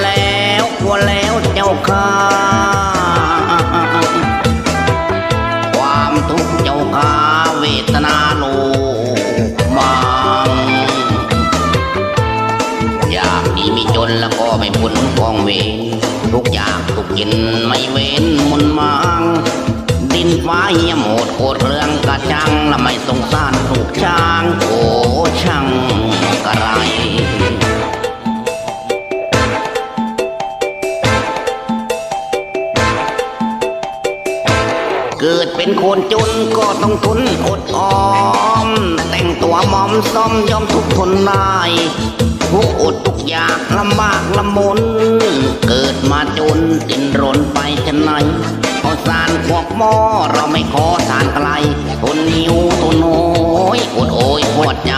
แล้วทัวแล้วเจ้าข้าความทุกข์เจ้าข้าเวทนาโลมังอยากดีมีจนแล้วก็ไม่พ้นกองเวรทุกอย่างทุกกินไม่เว้นมุนมังดินฟ้าเหี่ยมโหดโคตรเรื่องกระชังและไม่สงสารลูกช้างโอช่างกระไร คนจนก็ต้องทนอดออม แต่งตัวมอมซ้อมยอมทุกข์ทนได้ทุกอดทุกอยากลำบากลำมน เกิดมาจนดินรนไปจะไหนเอาสารพวกหม้อเราไม่ขอสารไกลทนหิวทนโอยอดโอยปวดใจ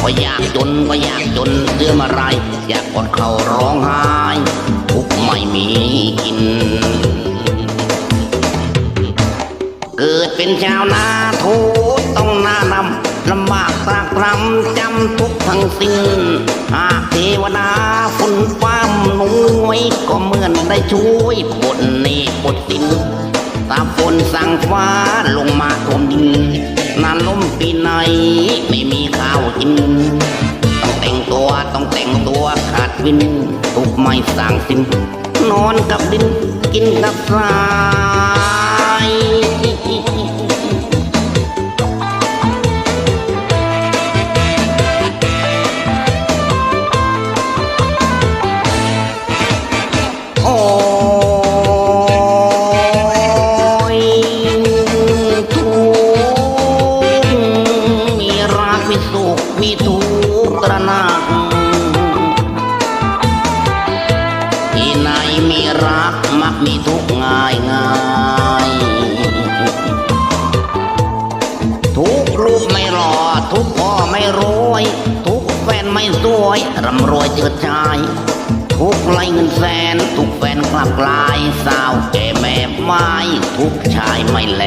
ก็อยากจนก็อยากจนเรื่องอะไร อยากกดเขาร้องไห้ทุกไม่มีกิน เกิดเป็นชาวนาทุกต้องหน้าดำลำบากตรากตรำจำทุกทั้งสิ้น หากเทวดาฝุ่นฟ้ามหน่วยก็เหมือนได้ช่วยปลดหนี้ปลดสินตาฝนสั่งฟ้าลงมาท่วมดินนานล้มปีไหนไม่มีข้าวกิน ต้องแต่งตัวต้องแต่งตัวขาดวิน ทุกไม่สร้างสิ้นนอนกับดินกินกับทราย มีรักมักมีทุกง่ายง่ายทุกลูกไม่รอ ทุกพ่อไม่รวย ทุกแฟนไม่สวยร่ำรวยเจิดชาย ทุกไล่เงินแสน ทุกแฟนกลับกลายสาวแก่แม่ไม้ทุกชายไม่แล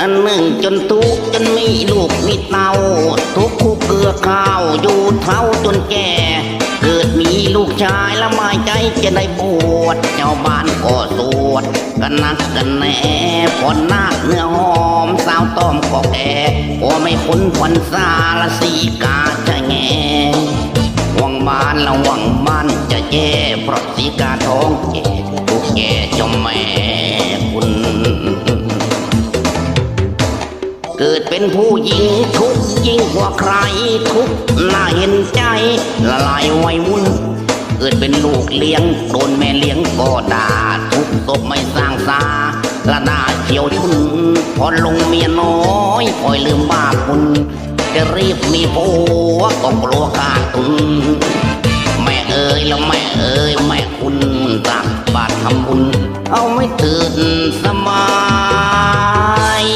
อันหนึ่งจนทุกจนมีลูกมีเต้าทุกคู่เกลือข้าวอยู่เท่าจนแก่ เกิดมีลูกชายละไม่ใจจะได้บวชเจ้าบ้านก็สวดกันนักกันแน่พอนาคเนื้อหอมสาวต้อมก็แก่ก็ไม่พ้นพันซาละสีกาจะแงหวังบ้านละหวังบ้านจะแย่เพราะสีกาท้องแก่ทุกแก่เจมแม่ เกิดเป็นผู้หญิงทุกยิ่งกว่าใครทุกน่าเห็นใจละลายไวยวุ่นเกิดเป็นลูกเลี้ยงโดนแม่เลี้ยงก็ด่าทุกศพไม่สร้างสาละดาเฉียวชุนพอลงเมียน้อยปล่อยลืมบ้าคุณจะรีบมีผัวก็กลัวขาดทุนแม่เอ๋ยแล้วแม่เอ๋ยแม่คุณตักบาตรทำบุญเอาไม่ตื่นสมาย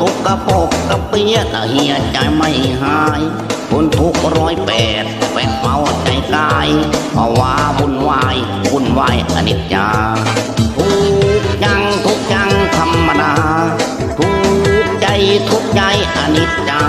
ทุกกระปกกระเปียกเฮียใจไม่หายคนทุกร้อยแปดแปดเมาใจกายภาะว่าวุ่นวายวุ่นวายอนิจจาทุกยังทุกยังธรรมดาทุกใจทุกใจอนิจจา